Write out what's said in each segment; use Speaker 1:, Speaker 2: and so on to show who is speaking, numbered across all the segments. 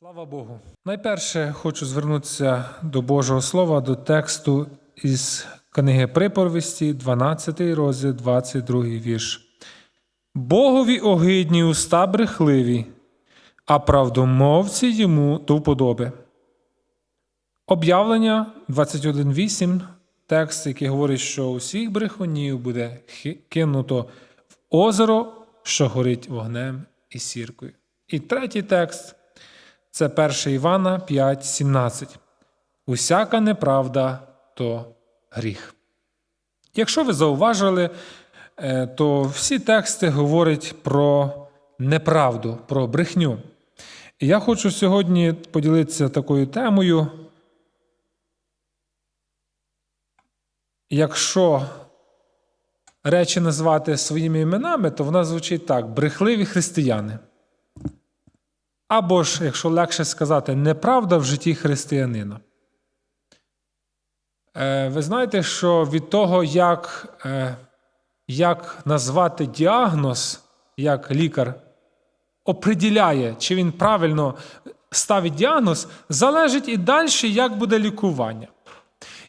Speaker 1: Слава Богу. Найперше хочу звернутися до Божого Слова, до тексту із книги Приповісті, 12 розділ, 22 вірш. Богові огидні уста брехливі, а правдомовці йому до вподоби. Об'явлення 21.8, текст, який говорить, що усіх брехунів буде кинуто в озеро, що горить вогнем і сіркою. І третій текст це 1 Івана 5,17. Усяка неправда то гріх. Якщо ви зауважили, е, то всі тексти говорять про неправду, про брехню. Я хочу сьогодні поділитися такою темою. Якщо речі назвати своїми іменами, то вона звучить так: брехливі християни. Або ж, якщо легше сказати, неправда в житті християнина. Е, Ви знаєте, що від того, як, е, як назвати діагноз, як лікар оприділяє, чи він правильно ставить діагноз, залежить і далі, як буде лікування.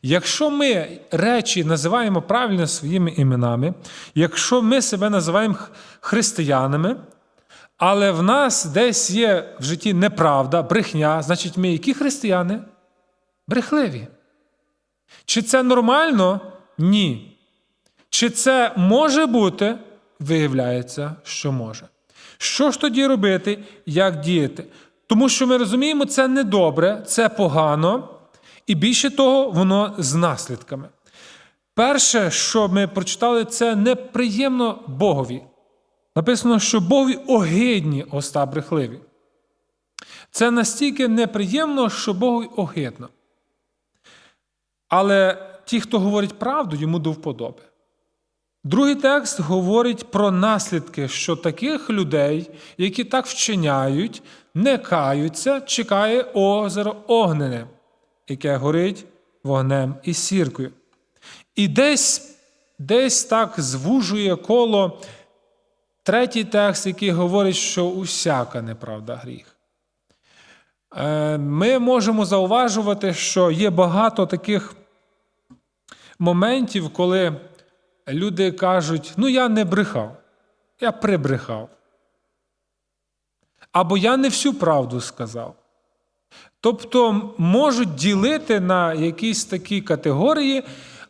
Speaker 1: Якщо ми речі називаємо правильно своїми іменами, якщо ми себе називаємо християнами, але в нас десь є в житті неправда, брехня, значить, ми які християни? Брехливі. Чи це нормально? Ні. Чи це може бути? Виявляється, що може. Що ж тоді робити, як діяти? Тому що ми розуміємо, це недобре, це погано, і більше того, воно з наслідками. Перше, що ми прочитали, це неприємно Богові. Написано, що Богові огидні оста брехливі. Це настільки неприємно, що Богові огидно. Але ті, хто говорить правду, йому до вподоби. Другий текст говорить про наслідки, що таких людей, які так вчиняють, не каються, чекає озеро огнене, яке горить вогнем і сіркою. І десь, десь так звужує коло третій текст, який говорить, що усяка неправда гріх. Е, Ми можемо зауважувати, що є багато таких моментів, коли люди кажуть: ну я не брехав, я прибрехав. Або я не всю правду сказав. Тобто можуть ділити на якісь такі категорії,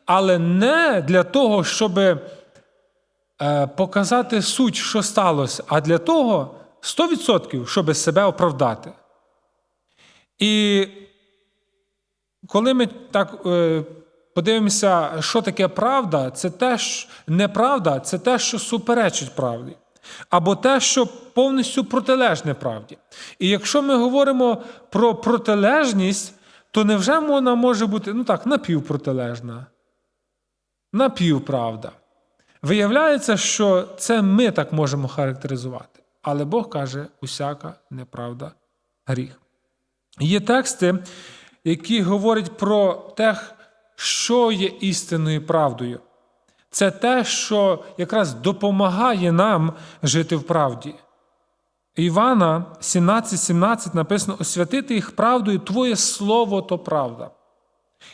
Speaker 1: але не для того, щоб показати суть, що сталося, а для того 100%, щоб себе оправдати. І коли ми так е, подивимося, що таке правда, це те, що неправда, це те, що суперечить правді, або те, що повністю протилежне правді. І якщо ми говоримо про протилежність, то невже вона може бути ну так, напівпротилежна, напівправда? Виявляється, що це ми так можемо характеризувати. Але Бог каже, усяка неправда гріх. Є тексти, які говорять про те, що є істинною правдою. Це те, що якраз допомагає нам жити в правді. Івана 17,17 написано: освятити їх правдою, Твоє слово то правда.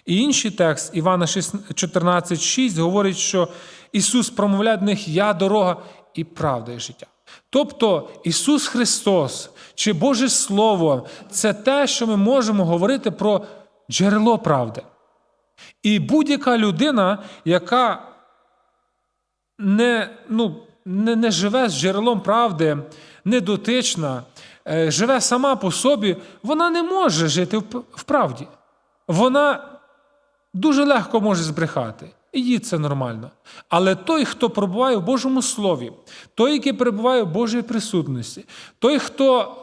Speaker 1: І інший текст Івана 14,6 говорить, що Ісус промовляє до них Я дорога і правда і життя. Тобто Ісус Христос чи Боже Слово це те, що ми можемо говорити про джерело правди. І будь-яка людина, яка не, ну, не, не живе з джерелом правди, не дотична, е, живе сама по собі, вона не може жити в, правді. Вона дуже легко може збрехати. І їй це нормально. Але той, хто перебуває в Божому Слові, той, який перебуває в Божій присутності, той, хто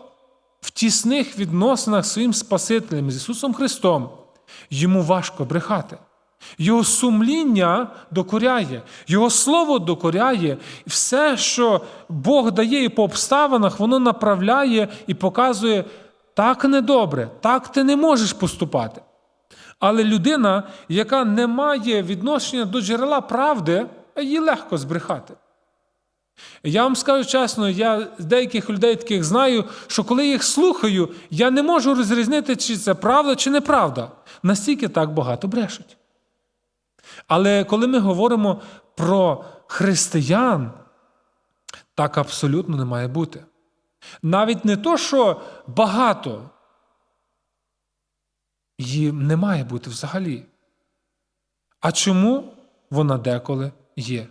Speaker 1: в тісних відносинах з своїм Спасителем, з Ісусом Христом, йому важко брехати. Його сумління докоряє, Його слово докоряє, і все, що Бог дає і по обставинах, воно направляє і показує так недобре, так ти не можеш поступати. Але людина, яка не має відношення до джерела правди, їй легко збрехати. Я вам скажу чесно, я деяких людей таких знаю, що коли їх слухаю, я не можу розрізнити, чи це правда, чи неправда. Настільки так багато брешуть. Але коли ми говоримо про християн, так абсолютно не має бути. Навіть не то, що багато її не має бути взагалі. А чому вона деколи є?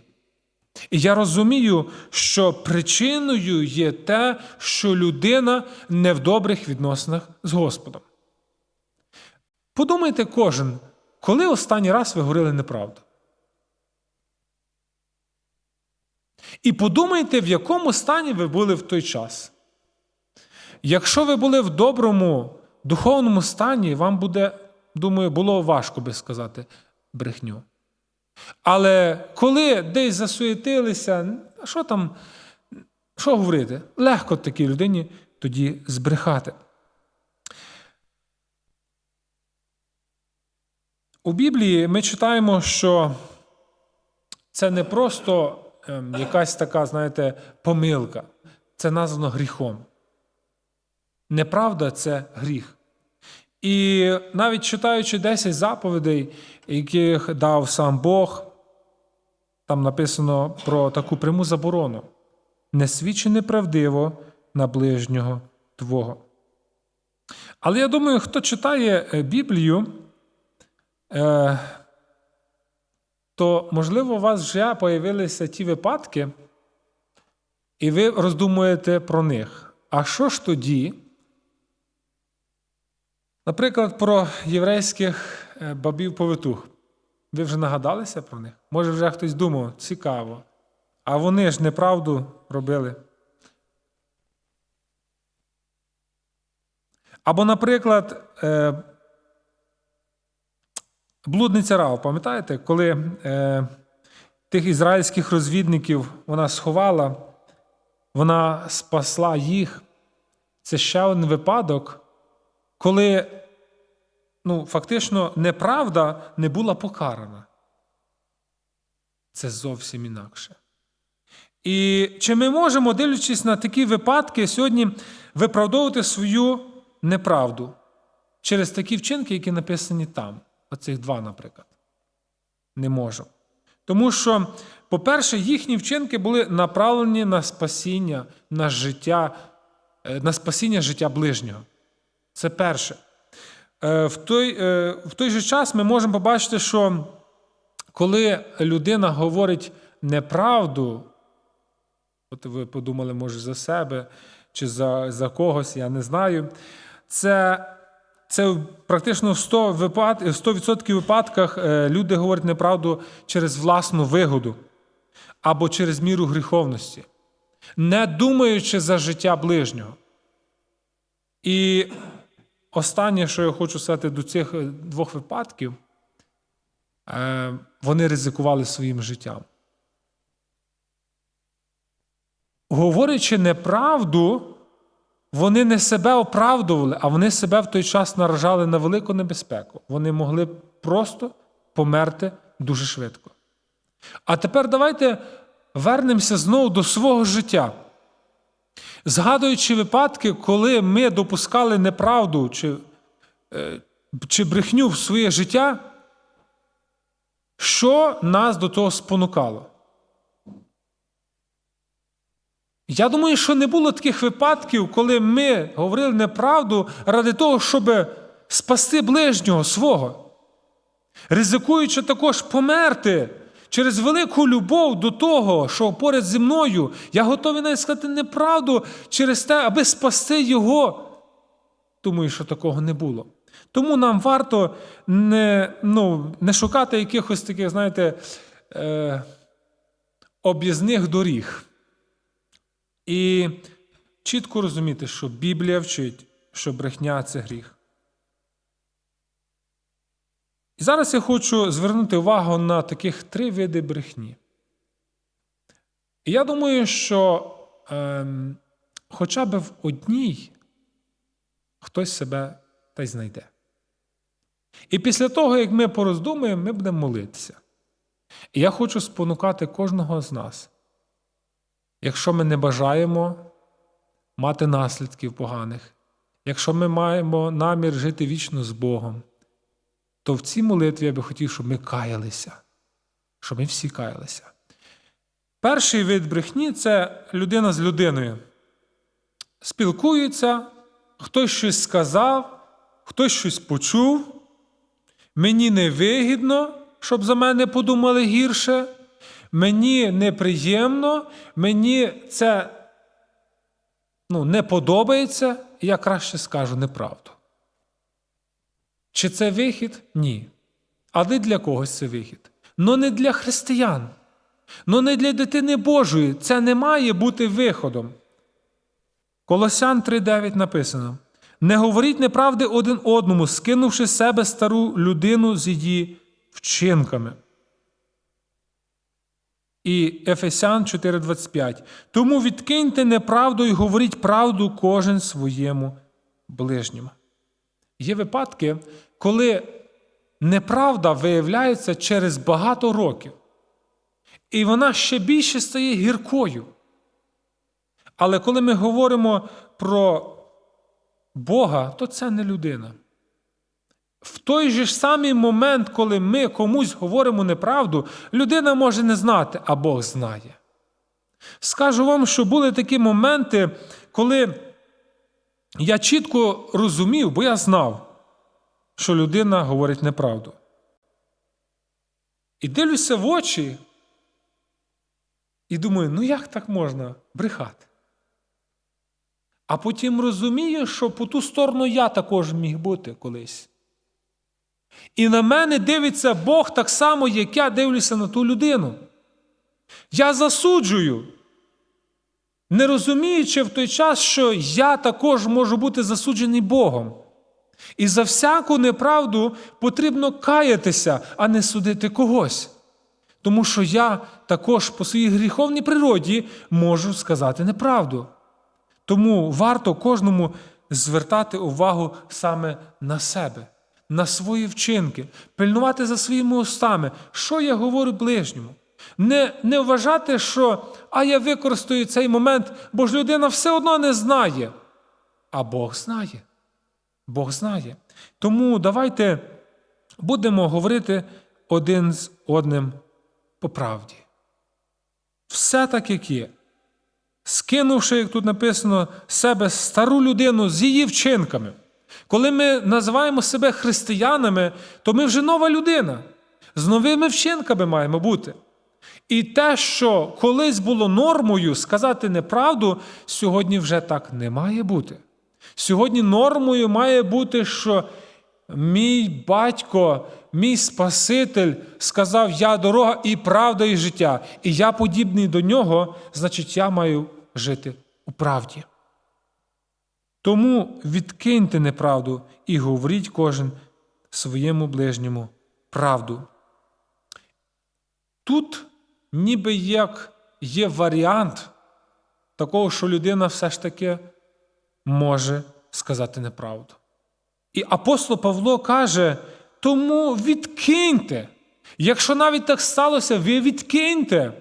Speaker 1: І я розумію, що причиною є те, що людина не в добрих відносинах з Господом. Подумайте кожен, коли останній раз ви говорили неправду? І подумайте, в якому стані ви були в той час. Якщо ви були в доброму духовному стані, вам буде, думаю, було важко би сказати брехню. Але коли десь засуєтилися, що там, що говорити? Легко такій людині тоді збрехати. У Біблії ми читаємо, що це не просто ем, якась така, знаєте, помилка. Це названо гріхом. Неправда це гріх. І навіть читаючи 10 заповідей, яких дав сам Бог, там написано про таку пряму заборону: не свідчи неправдиво на ближнього Твого. Але я думаю, хто читає е, Біблію, е, то, можливо, у вас вже появилися ті випадки, і ви роздумуєте про них. А що ж тоді? Наприклад, про єврейських е, бабів повитух. Ви вже нагадалися про них? Може, вже хтось думав, цікаво. А вони ж неправду робили. Або, наприклад, е, блудниця Рав, пам'ятаєте, коли е, тих ізраїльських розвідників вона сховала, вона спасла їх. Це ще один випадок коли ну, фактично неправда не була покарана. Це зовсім інакше. І чи ми можемо, дивлячись на такі випадки, сьогодні виправдовувати свою неправду через такі вчинки, які написані там, оцих два, наприклад? Не можемо. Тому що, по-перше, їхні вчинки були направлені на спасіння, на життя, е, на спасіння життя ближнього. Це перше. Е, в той е, в той же час ми можемо побачити, що коли людина говорить неправду, от ви подумали, може, за себе чи за за когось, я не знаю, це це практично в 100%, випад, в 100% випадках е, люди говорять неправду через власну вигоду або через міру гріховності, не думаючи за життя ближнього. І Останнє, що я хочу сказати до цих е, двох випадків, е, вони ризикували своїм життям. Говорячи неправду, вони не себе оправдували, а вони себе в той час наражали на велику небезпеку. Вони могли просто померти дуже швидко. А тепер давайте вернемося знову до свого життя. Згадуючи випадки, коли ми допускали неправду чи е, чи брехню в своє життя, що нас до того спонукало? Я думаю, що не було таких випадків, коли ми говорили неправду ради того, щоб спасти ближнього свого, ризикуючи також померти через велику любов до того, що поряд зі мною, я готовий навіть сказати неправду через те, аби спасти його. Думаю, що такого не було. Тому нам варто не ну, не шукати якихось таких, знаєте, е, об'їзних доріг. І чітко розуміти, що Біблія вчить, що брехня це гріх. І зараз я хочу звернути увагу на таких три види брехні. І я думаю, що е, хоча б в одній хтось себе та й знайде. І після того, як ми пороздумуємо, ми будемо молитися. І я хочу спонукати кожного з нас якщо ми не бажаємо мати наслідків поганих, якщо ми маємо намір жити вічно з Богом, то в цій молитві я би хотів, щоб ми каялися, щоб ми всі каялися. Перший вид брехні це людина з людиною. Спілкуються, хтось щось сказав, хтось щось почув. Мені не вигідно, щоб за мене подумали гірше. Мені неприємно, мені це ну, не подобається, я краще скажу неправду. Чи це вихід? Ні. Але для когось це вихід. Но не для християн. Но не для дитини Божої. Це не має бути виходом. Колосян 3.9 написано: Не говоріть неправди один одному, скинувши з себе стару людину з її вчинками. І Ефесян 4:25. Тому відкиньте неправду і говоріть правду кожен своєму ближньому. Є випадки, коли неправда виявляється через багато років, і вона ще більше стає гіркою. Але коли ми говоримо про Бога, то це не людина. В той же ж самий момент, коли ми комусь говоримо неправду, людина може не знати, а Бог знає. Скажу вам, що були такі моменти, коли я чітко розумів, бо я знав, що людина говорить неправду. І дивлюся в очі і думаю, ну як так можна брехати? А потім розумію, що по ту сторону я також міг бути колись. І на мене дивиться Бог так само, як я дивлюся на ту людину. Я засуджую, не розуміючи в той час, що я також можу бути засуджений Богом. І за всяку неправду потрібно каятися, а не судити когось. Тому що я також по своїй гріховній природі можу сказати неправду. Тому варто кожному звертати увагу саме на себе, на свої вчинки, пильнувати за своїми устами, що я говорю ближньому. Не не вважати, що а я використаю цей момент, бо ж людина все одно не знає. А Бог знає. Бог знає. Тому давайте будемо говорити один з одним по правді. Все так, як є скинувши, як тут написано, себе стару людину з її вчинками. Коли ми називаємо себе християнами, то ми вже нова людина. З новими вчинками маємо бути. І те, що колись було нормою сказати неправду, сьогодні вже так не має бути. Сьогодні нормою має бути, що мій батько, мій Спаситель сказав: Я дорога і правда, і життя, і я подібний до нього, значить, я маю жити у правді. Тому відкиньте неправду і говоріть кожен своєму ближньому правду. Тут ніби як є варіант такого, що людина все ж таки може сказати неправду. І апостол Павло каже: тому відкиньте. Якщо навіть так сталося, ви відкиньте.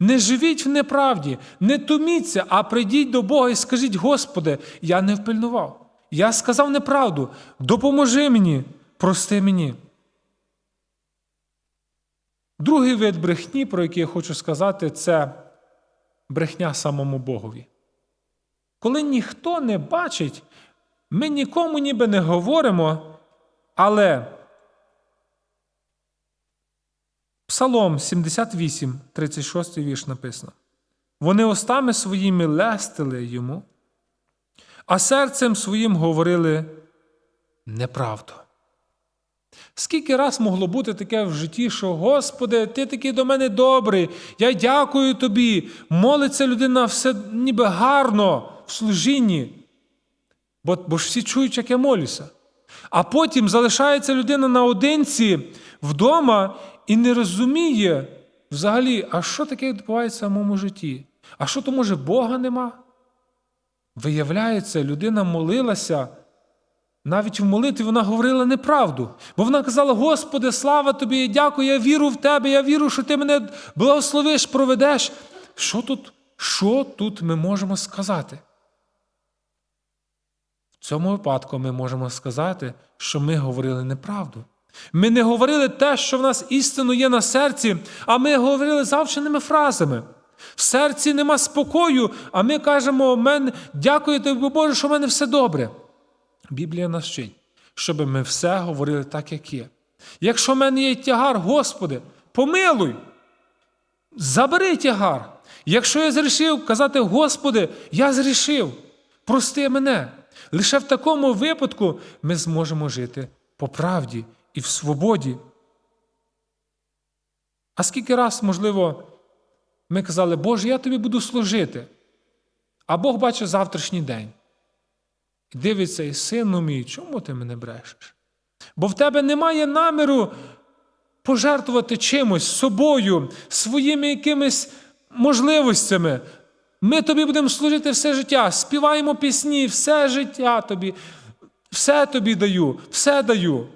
Speaker 1: Не живіть в неправді, не туміться, а прийдіть до Бога і скажіть, Господи, я не впильнував. Я сказав неправду. Допоможи мені, прости мені. Другий вид брехні, про який я хочу сказати, це брехня самому Богові. Коли ніхто не бачить, ми нікому ніби не говоримо, але Псалом 78, 36 вірш написано. Вони устами своїми лестили йому, а серцем своїм говорили неправду. Скільки раз могло бути таке в житті, що Господи, Ти такий до мене добрий, я дякую тобі. Молиться людина все ніби гарно в служінні, бо, бо ж всі чують, як я молюся. А потім залишається людина наодинці вдома і не розуміє взагалі, а що таке відбувається в моєму житті? А що то, може, Бога нема? Виявляється, людина молилася. Навіть в молитві вона говорила неправду, бо вона казала: Господи, слава тобі, дякую, я вірю в Тебе, я вірю, що Ти мене благословиш, проведеш. Що тут що тут ми можемо сказати? В цьому випадку ми можемо сказати, що ми говорили неправду. Ми не говорили те, що в нас істинно є на серці, а ми говорили завченими фразами. В серці нема спокою, а ми кажемо, дякую тобі, Боже, що в мене все добре. Біблія нас вчить, щоб ми все говорили так, як є. Якщо в мене є тягар, Господи, помилуй, забери тягар. Якщо я зрішив, казати, Господи, я зрішив, прости мене. Лише в такому випадку ми зможемо жити по правді і в свободі. А скільки раз, можливо, ми казали, Боже, я тобі буду служити, а Бог бачить завтрашній день. Дивиться, і сину мій, чому ти мене брешеш? Бо в тебе немає наміру пожертвувати чимось собою, своїми якимись можливостями. Ми тобі будемо служити все життя, співаємо пісні, все життя тобі, все тобі даю, все даю.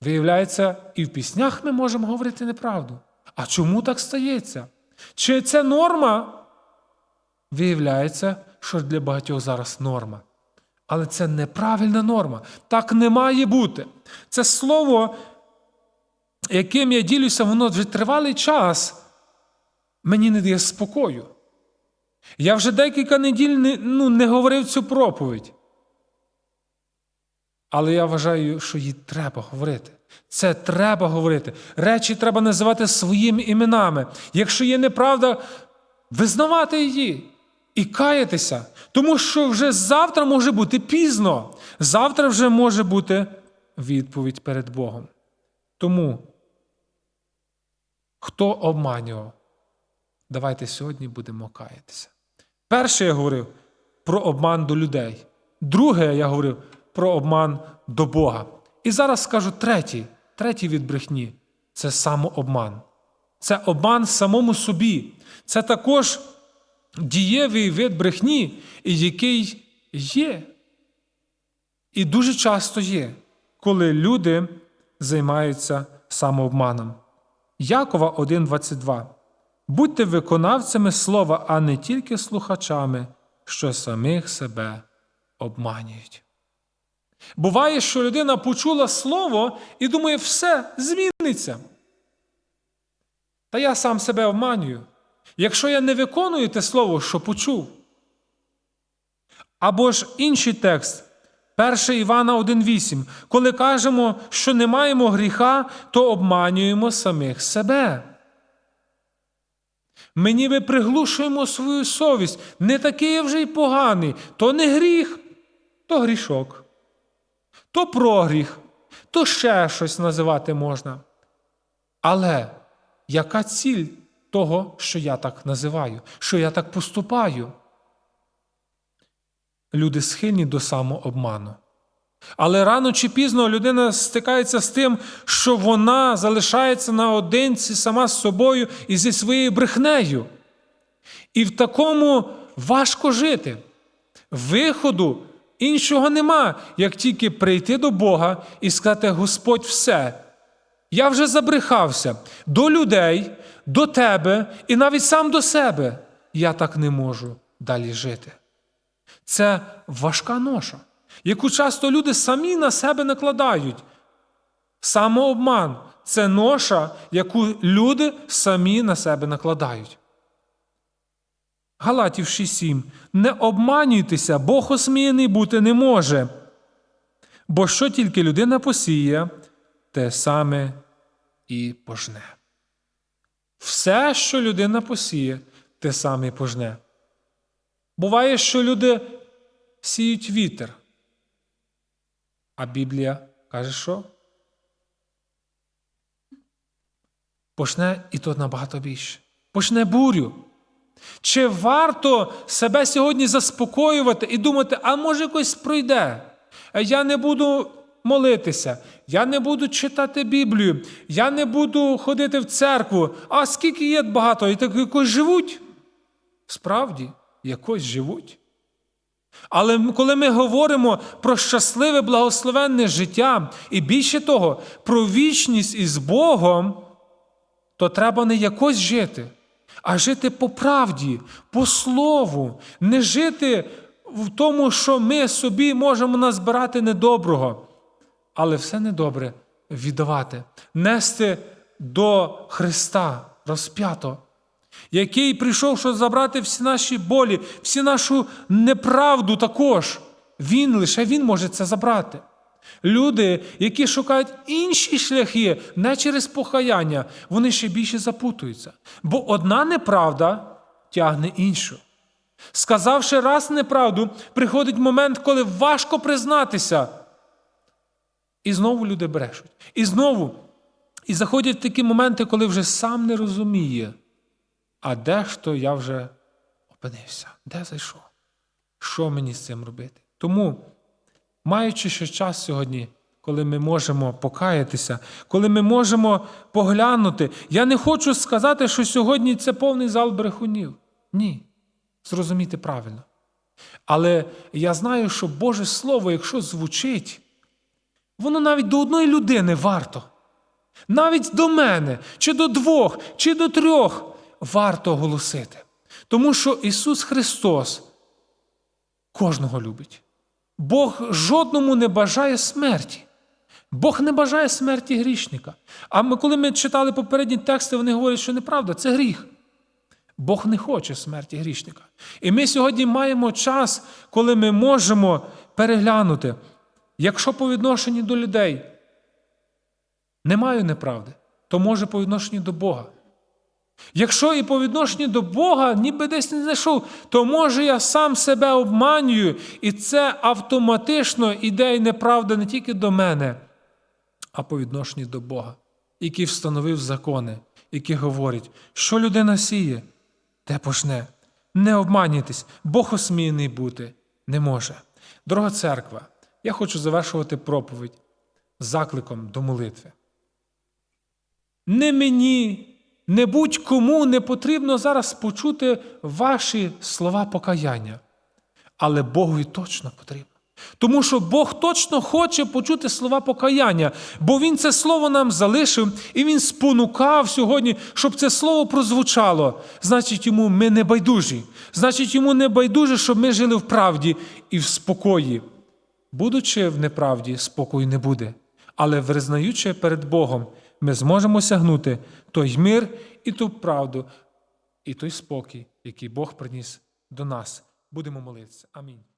Speaker 1: Виявляється, і в піснях ми можемо говорити неправду. А чому так стається? Чи це норма? Виявляється, що для багатьох зараз норма. Але це неправильна норма. Так не має бути. Це слово, яким я ділюся, воно вже тривалий час мені не дає спокою. Я вже декілька неділь не, ну, не говорив цю проповідь. Але я вважаю, що її треба говорити. Це треба говорити. Речі треба називати своїми іменами. Якщо є неправда, визнавати її і каятися. Тому що вже завтра може бути пізно. Завтра вже може бути відповідь перед Богом. Тому, хто обманював, давайте сьогодні будемо каятися. Перше я говорив про обман до людей. Друге, я говорив про обман до Бога. І зараз скажу третій, третій від брехні це самообман. Це обман самому собі. Це також дієвий вид брехні, який є. І дуже часто є, коли люди займаються самообманом. Якова 1,22. Будьте виконавцями слова, а не тільки слухачами, що самих себе обманюють. Буває, що людина почула слово і думає, все зміниться. Та я сам себе обманюю. Якщо я не виконую те слово, що почув. Або ж інший текст, 1 Івана 1,8. Коли кажемо, що не маємо гріха, то обманюємо самих себе. Ми ніби приглушуємо свою совість. Не такий я вже й поганий, то не гріх, то грішок, то прогріх, то ще щось називати можна. Але яка ціль того, що я так називаю, що я так поступаю? Люди схильні до самообману. Але рано чи пізно людина стикається з тим, що вона залишається наодинці сама з собою і зі своєю брехнею. І в такому важко жити. Виходу іншого нема, як тільки прийти до Бога і сказати: Господь, все. Я вже забрехався до людей, до тебе і навіть сам до себе. Я так не можу далі жити. Це важка ноша яку часто люди самі на себе накладають. Самообман це ноша, яку люди самі на себе накладають. Галатів 6.7. Не обманюйтеся, Бог осміяний бути не може. Бо що тільки людина посіє, те саме і пожне. Все, що людина посіє, те саме і пожне. Буває, що люди сіють вітер. А Біблія каже, що? Почне і то набагато більше. Почне бурю. Чи варто себе сьогодні заспокоювати і думати, а може якось пройде? Я не буду молитися, я не буду читати Біблію, я не буду ходити в церкву. А скільки є багато, і так якось живуть? Справді, якось живуть. Але коли ми говоримо про щасливе благословенне життя і більше того, про вічність із Богом, то треба не якось жити, а жити по правді, по слову, не жити в тому, що ми собі можемо назбирати недоброго, але все недобре віддавати, нести до Христа розп'ято, який прийшов, щоб забрати всі наші болі, всю нашу неправду також. Він лише Він може це забрати. Люди, які шукають інші шляхи, не через покаяння, вони ще більше запутуються. Бо одна неправда тягне іншу. Сказавши раз неправду, приходить момент, коли важко признатися. І знову люди брешуть. І знову. І заходять такі моменти, коли вже сам не розуміє, а де ж то я вже опинився? Де зайшов? Що мені з цим робити? Тому, маючи ще час сьогодні, коли ми можемо покаятися, коли ми можемо поглянути, я не хочу сказати, що сьогодні це повний зал брехунів. Ні. Зрозуміти правильно. Але я знаю, що Боже Слово, якщо звучить, воно навіть до одної людини варто. Навіть до мене, чи до двох, чи до трьох варто оголосити. Тому що Ісус Христос кожного любить. Бог жодному не бажає смерті. Бог не бажає смерті грішника. А ми, коли ми читали попередні тексти, вони говорять, що неправда, це гріх. Бог не хоче смерті грішника. І ми сьогодні маємо час, коли ми можемо переглянути, якщо по відношенню до людей немає неправди, то може по відношенню до Бога. Якщо і по відношенню до Бога ніби десь не знайшов, то може я сам себе обманюю, і це автоматично іде і неправда не тільки до мене, а по відношенню до Бога, який встановив закони, які говорять, що людина сіє, те пожне. Не обманюйтесь, Бог осміяний бути не може. Дорога церква, я хочу завершувати проповідь закликом до молитви. Не мені, не будь-кому не потрібно зараз почути ваші слова покаяння, але Богові точно потрібно. Тому що Бог точно хоче почути слова покаяння, бо Він це слово нам залишив і Він спонукав сьогодні, щоб це слово прозвучало. Значить, йому ми не байдужі. Значить, йому не байдуже, щоб ми жили в правді і в спокої. Будучи в неправді, спокою не буде. Але визнаючи перед Богом, ми зможемо сягнути той мир і ту правду, і той спокій, який Бог приніс до нас. Будемо молитися. Амінь.